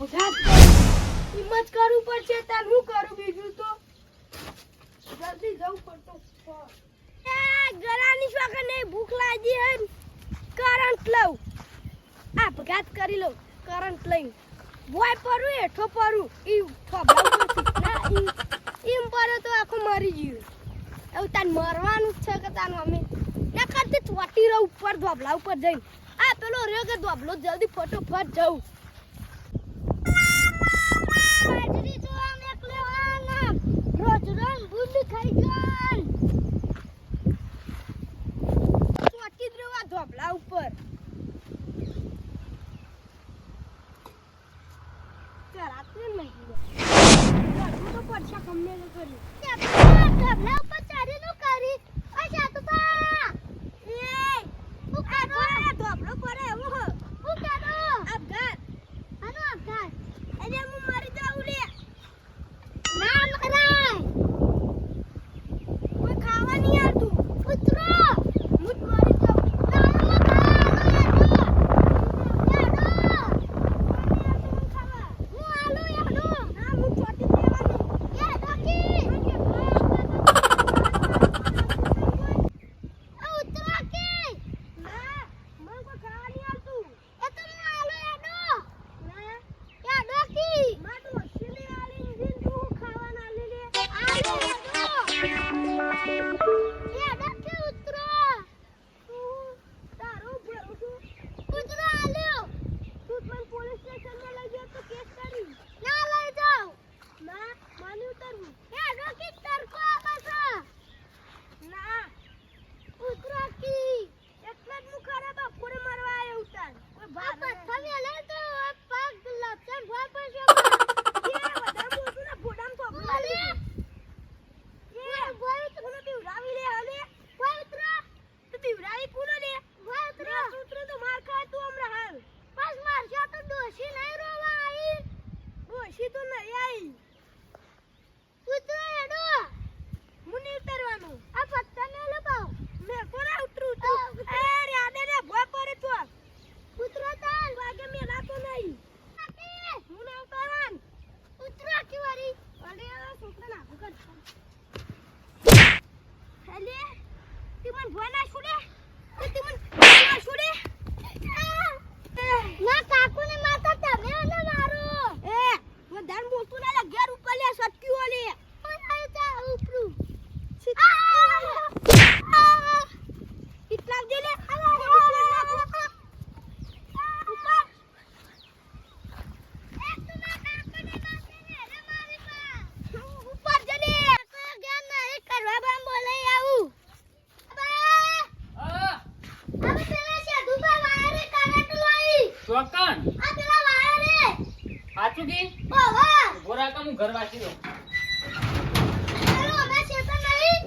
આ બધા હિંમત કરવું પડશે, તાર હું કરું બીજું તો? જલ્દી જવું પડતો. ગરાની શોખે નહીં ભૂખ લાગી હે. કરંટ લઉં. ભગાત કરી લઉં, કરંટ લઈ ભોય પરું, હેઠો પરું. ઈ ઈમ પડે તો આખું મરી ગયું. એવું તાન મરવાનું જ છે કે તાન અમે ના કરતી ચોટી રહું ઉપર ધોબલા ઉપર જઈને. આ પેલો રહ્યો કે ધોબલો જલ્દી ફટોફટ જવું બાજરી તો આમ એકલે વાના રોજ રોજ બુંદ ખાઈ જાન ચોટી જ રહેવા ધોબલા ઉપર આપને નહીં હું તો પડશે તે કર્યું ધોબલા ઉપર ચડીને કરી અચ્છા તો પા એ હું કરો ધોબલો પડે એવું હો હું કરો આપઘાત આનો આપઘાત એટલે હું મરી જાઉં લે ના મરાય કોઈ ખાવા નહીં આવતું ઉતરો હું જ મરી જાઉં ના ઉતરો આલ્યો તું મને પોલીસ સ્ટેશનમાં લઈ જાવ તો કેસ કરી ના લઈ જાવ ના માની ઉતરવું એ રોકી તરકો આવે છે ના ઉતરો કી એટલે જ હું ખરાબ બપોરે મરવા આવ્યો ઉતાર કોઈ ભાગ તમે લે તો પગ લપસણ ભોય પડશે એ વધારે મોટું ના ફોડામ તો બોલે એ ભોય તો મને બીવરાવી લે હલે ભોય ઉતરો તો બીવરાવી કુનો લે ભોય ઉતરો ઉતરો તો માર ખાય તું હમણાં હાલ બસ મારશો તો ડોશી નહીં રોવા આવી ડોશી તો નહીં આવી ઉતરો એડો હું નહીં ઉતરવાનું આ પત્તા ને લપાવ મેં કોના ઉતરું તું એ રાડે ને ભોય પડે તો ઉતરો તાલ વાગે મે રાતો નહીં હું ના ઉતરવાન ઉતરો આખી વારી અરે આ છોકરા ના ભગત હેલે તું મને ભોય ના છોડે તું મને ભોય ના છોડે ના કાકુ ને માતા તમે ને મારો એ વધારે મોટું ના લે ઘેર ઉપર લે સટકી ઓલે મને તા ઉપરું ઇટલા દે લે ઉપર ઉપર જલે જ્ઞાન ના એક કરવા બામ બોલે આવું હા, હવે પેલા છે દુબા વાયરે કરંટ લાઈ ચોકન આ પેલા વાયરે સાચું કી ઓહો ઊભો રાખ તો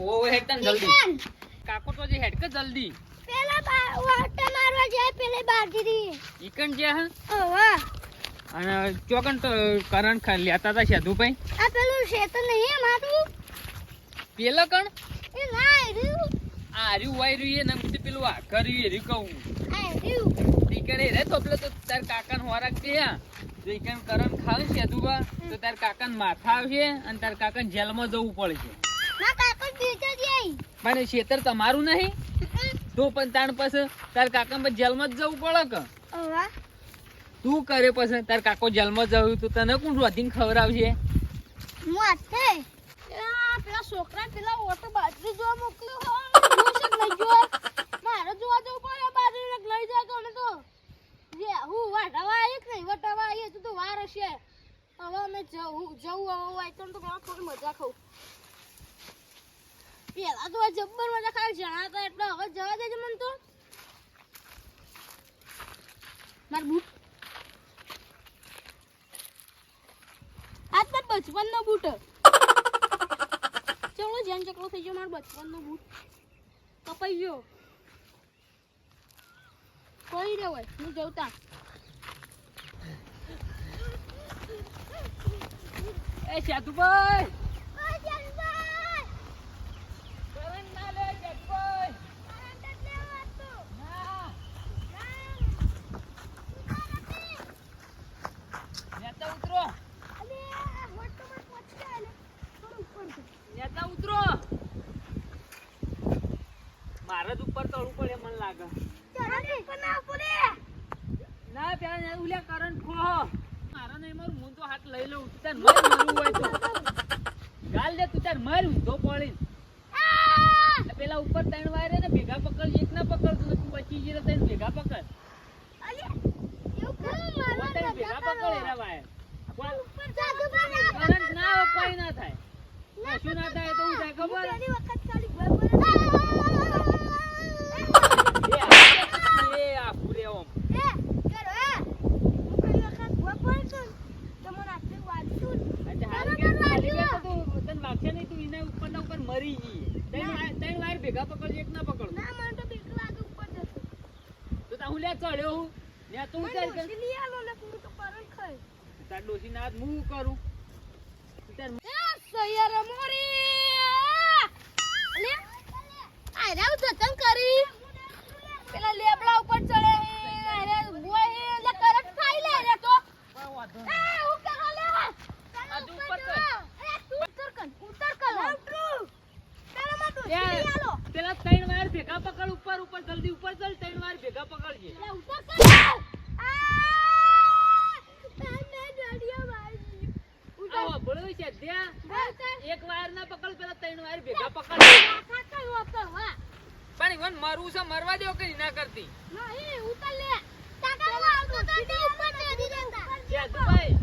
નહીં હેડ તને જલ્દી. ઈકન. કાકો તો જે હેડ કે જલ્દી? પેલા વાટા મારવા જાય પેલે બાજરી ઈકણ જે હે? ઓહો અને ચોકન તો કરંટ ખા લેતા હતા સાધુભાઈ. આ પેલું તો નહીં મારું પેલો કણ? એ ના રહ્યું. આ રહ્યું વાય રહ્યું ને પછી પેલું આ કર્યું એ કહું ટીકડે રે તો પેલો તો તાર કાકા ને હોરાક છે તો ઈકણ ખાવ છે સાધુબા તો તાર કાકા ને માથા આવશે અને તાર કાકા ને જેલમાં જવું પડશે પણ ખેતર તમારું નહીં? તો પણ તાણ પછી તાર કાકા ને જેલમાં જ જવું પડે કે? તું કરે પછી તાર કાકો જેલમાં જવું તો તને કોણ રોધીને ખવડાવશે? હું આથે પેલા છોકરા પેલા ઓટો બાજરી જોવા મોકલ્યો હોય. હું છે લઈ ગયો મારે જોવા જવું પડે બાજરી લઈ જાય તો તો. જે હું વાટવા આવી કે નહીં વટાવા આવી તો વાર હશે. હવે અમે જવું જવું હવે તો તો થોડી મજા ખાઉં. પેલા તો જબ્બર મજા ખાઈ જણાતા એટલે હવે જવા દેજે મને તો. માર બૂટ. આ તો બચપનનો બૂટ. ચલો, જેમ ચકલો થઈ ગયો મારો બચપનનો બૂટ. કપાઈ ગયો. કોઈ રે હોય. હું જવતા એ સાધુભાઈ મારે જ ઉપર ચડવું પડે મને લાગે. ના પેલા ઉલ્યા કરંટ ખો. મારો નહીં મારું હું તો હાથ લઈ લઉં. તાર મર મરવું હોય તો. ગાલ દે તું તાર મર ઊંધો પડી પેલા ઉપર ત્રણ વાયરે ને ભેગા પકડ એક ના પકડ તું બચી જઈએ તો ત્રણ ભેગા પકડ. ભેગા પકડ એના વાયર. કરંટ ના હોય કોઈ ના થાય. કશું ના થાય તો હું થાય ખબર પહેલી વખત ખાલી બરાબર એ આ- એ આ ફૂરે ઓમ એ કરો એ હું પહેલી વખત ભૂવા પડશું તો મને આટલું વાંચતું આજે હાલ કે ખાલી બે તો તું તને વાગશે નહીં તું એના ઉપર મરી જઈએ. ત્રણ વાયર- ભેગા પકડજે એક ના પકડ ના મને તો બીક લાગે ઉપર જશે તો તા હું લે ચડ્યો હું? ને તું ચાલ ડોશી લી આલો ને હું તો કરંટ ખાય તાર ડોસી ના હું કરું? તાર એ સૈયર મોરી લે આ રાવ જતન કરી પેલા લેબડા ઉપર ચડે હે અરે બોય હે એટલે કરંટ ખાઈ લે રે તો પણ વાંધો એ નહીં. ઉપર હાલે આ તું ઉપર ચડ. એ તું ઉતર કર ઉતર કર ઉતરું પેલા માં ડોશી ત્યાં લઈ આલો પેલા ત્રણ વાયર ભેગા પકડ ઉપર ઉપર જલ્દી ઉપર ચાલ ત્રણ વાયર ભેગા પકડજે એટલે ઉતર કર આ તને ડડિયા મારી આ વાપરવું છે ત્યાં ઉતર એક વાયર ના પકડ પેલા ત્રણ વાયર ભેગા પકડ આખા કઈ વાપર વાહ પણ મરવું છે મરવા દેવો કે ના કરતી. નહીં ઉતર લે. તાકા આવતો તો તે ઉપર ચડી જતા. જ્યાં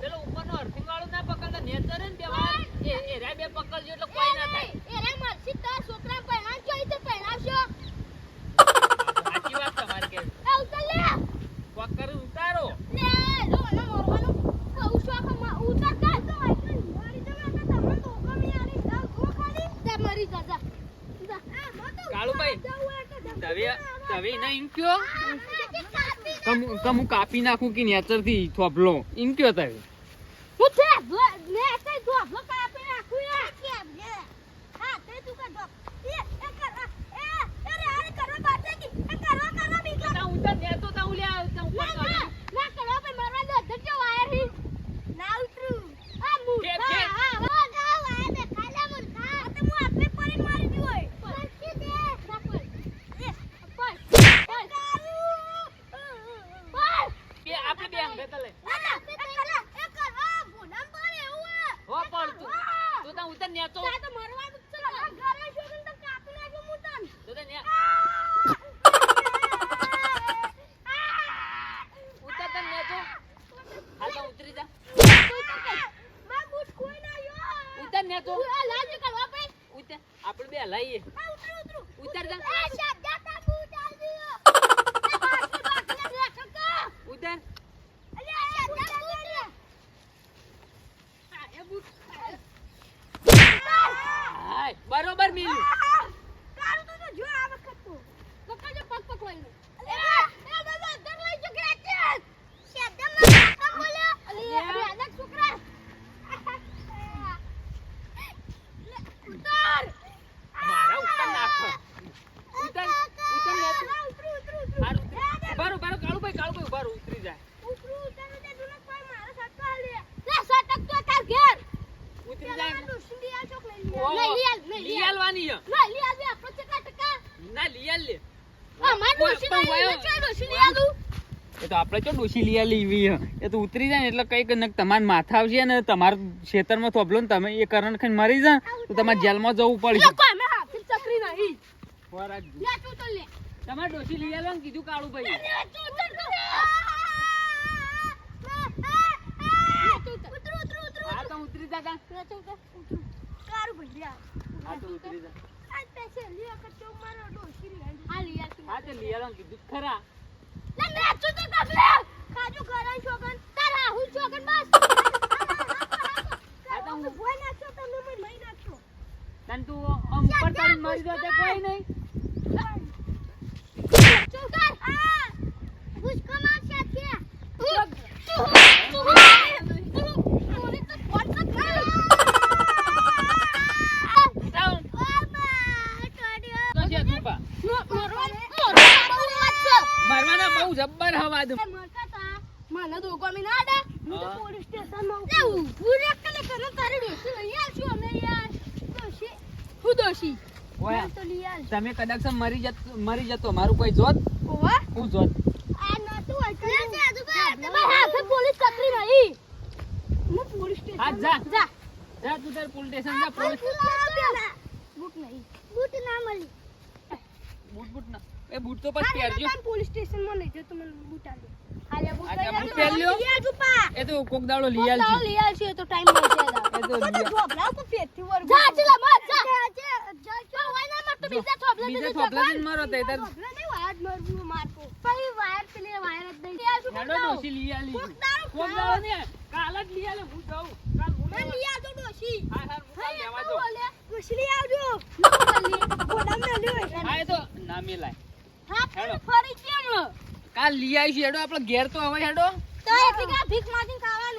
પેલો ઉપરનો અર્થિંગ વાળું ના પકડતા નેચર ને એ બે પકડજો એટલે કોઈ ના થાય. એરે મરસી તો છોકરા પહેલા જોઈ તો પહેલાવશો સાચી વાત તમારી કે ઉતર લે. પકડ ઉતારો. ને મોરવાનું કહું છું કે માં ઉતર કર તો આઈ મારી તો મેં તમને તો કમી આની જાવ તો ખાલી તે મરી જા જા જા આ મતો કાળુભાઈ, તવે તવે ના ઇન્ક્યો કાપી કમ કમ કાપી નાખું કે નેચરથી થોભલો ઇન્ક્યો તારે? હું છે ને કઈ દો ભલો કાપી નાખું યા કેમ લે હા તે તું કર દો એ એ કર એ અરે અરે કરવા બાતે કી એ કરવા કરવા બી તા ઉતર નેતો તા ઉલ્યા તા ઉપર ના ના ચડ. ના કરવા પર મારવા દો ધરજો વાયર હી ના ઉતરું આ મુ કે, હા કે. હા હા ગા વાયર દે ખાલા મુર ખા તે મુ આટલે પરી મારી દી હોય પછી દે ના પર એ પર પર પર બે આપણે ના ના એવું હો પડ તું તું તા ઉતર નેતો આ તો. મરવાનું જ છે. ઘરે શોધન તો કાપી નાખ્યું મુતન તો ને ઉતર નેતો હાલ તો ઉતરી જા. માં બૂટ કોઈ ના યો ઉતર લાજ કરવા આપણે બે હલાઈએ. ઉતર ઉતર. ઉતર જા એ શાદા તા બૂટ આલ દિયો એ બાકી બાકી લે કકા ઉતર અલે આ શાદા બૂટ આ એ બૂટ હાય બરોબર મિલ્યું તારું તો જો આ વખત તો પકડજો પગ પકવાઈ અલે એ દાદા દર લઈ જો કે છે શાદા માં કાકા બોલ્યો અલે અરે આના છોકરા લે ઉતર મારા ઉપર નાખો ઉતર ઉતર નેતો ઉતર ઉતર ઉતર હારું ઉભારો ઉભારો કાળુભાઈ કાળુભાઈ ઉભારો ઉતરી જાય ઉતરું ઉતરું તે જુને કોઈ મારા સટકા લે લે સટક તો તાર ઘેર ઉતરી જાય ચાલો ડુસડી આ ચોક લઈ ઓહો, લે લઈ આલ આલવાની છે. આપણો ટકા ના લે આ માર ડોસી લઈ વયો- ચાલ લઈ આલું એ તો આપણે ચો ડોશી લઈ આલી એ તો ઉતરી જાય ને એટલે કંઈક ને તમારે માથા આવશે ને તમારા ખેતરમાં થોભલો ને તમે એ કરણ ખાઈને મરી જા તો તમારે જેલમાં જવું પડશે કોઈ મે હાથી ચકરી નહીં ખોરાક. લે તું તો લે તમારે ડોશી લઈ આલો ને કીધું કાળું ભાઈ ઉતર ઉતર ઉતર હા તો ઉતરી જા તું તો ઉતર કારું ભૈયા હા તો ઉતરી જા. આ પેસે લે વખત તો મારો ડોસી લઈ આ લઈ હા તો લઈ કીધું ખરા. લે લે તું તો કબલે કાજુ કરાઈ છોકન તારા હું છોકન બસ. હા તો હું ભોય નાખો તમે મને લઈ નાખો તન તું આમ ઉપર ચડીને મરી જાય તો કોઈ નહીં ચોકર આ ભૂસકો માર સાથે તું તું તું મને તો ફોન કર જાઓ. બાબા ટોડિયો તો જે તું પા. મરવાનું બહુ જબ્બર હવા. મને તો ના દે હું તો પોલીસ કને તારી લઈ આવશું અમે યાર હું ઓય. તમે કદાચ મરી જત મરી જતો મારું કોઈ જોત ઓવા? હું જોત આ નહોતું હોય તો લે. હાથે પોલીસ કતરી નહીં. હું પોલીસ સ્ટેશન હા, જા. જા. જા તું તાર પોલીસ સ્ટેશન જા પોલીસ બૂટ નહીં. બૂટ ના મળી. બૂટ બૂટ ના એ બૂટ તો પછી પહેરજો પોલીસ સ્ટેશનમાં લઈ જાઓ તો મને બૂટ આલો. હાલે બૂટ આ લઈ બૂટ પહેર લ્યો. લઈ આવજો પા. એ તો કોક દાડો લઈ દાડો લઈ આવજો, એ તો ટાઈમ હોય છે એ તો લઈ વર જા, ચલા, મત, જા. પણ હોય ના મરતો, બીજા થોભલા બીજા થોભલા જગાડ. થી જ મારો તે તાર- નહીં, વાયર જ મારવું, મારતો. પછી વાયર પેલે વાયર જ નહીં. લઈ આવજો, કોક હેડો દાડો. લઈ આલી કોક દાડો કોક દાડો ને કાલ જ લઈ આલે હું જાઉં હું આવજો, ડોશી. હું કાલ લેવા. ડોશી લઈ આવજો. મેલ્યું તો ના મેલાય હા, હેડો. ફરી કેમ? કાલ લઈ આવીશું હેડો આપણે ઘેર તો હવે હેડો તો એક ભીખ માંગીને ખાવા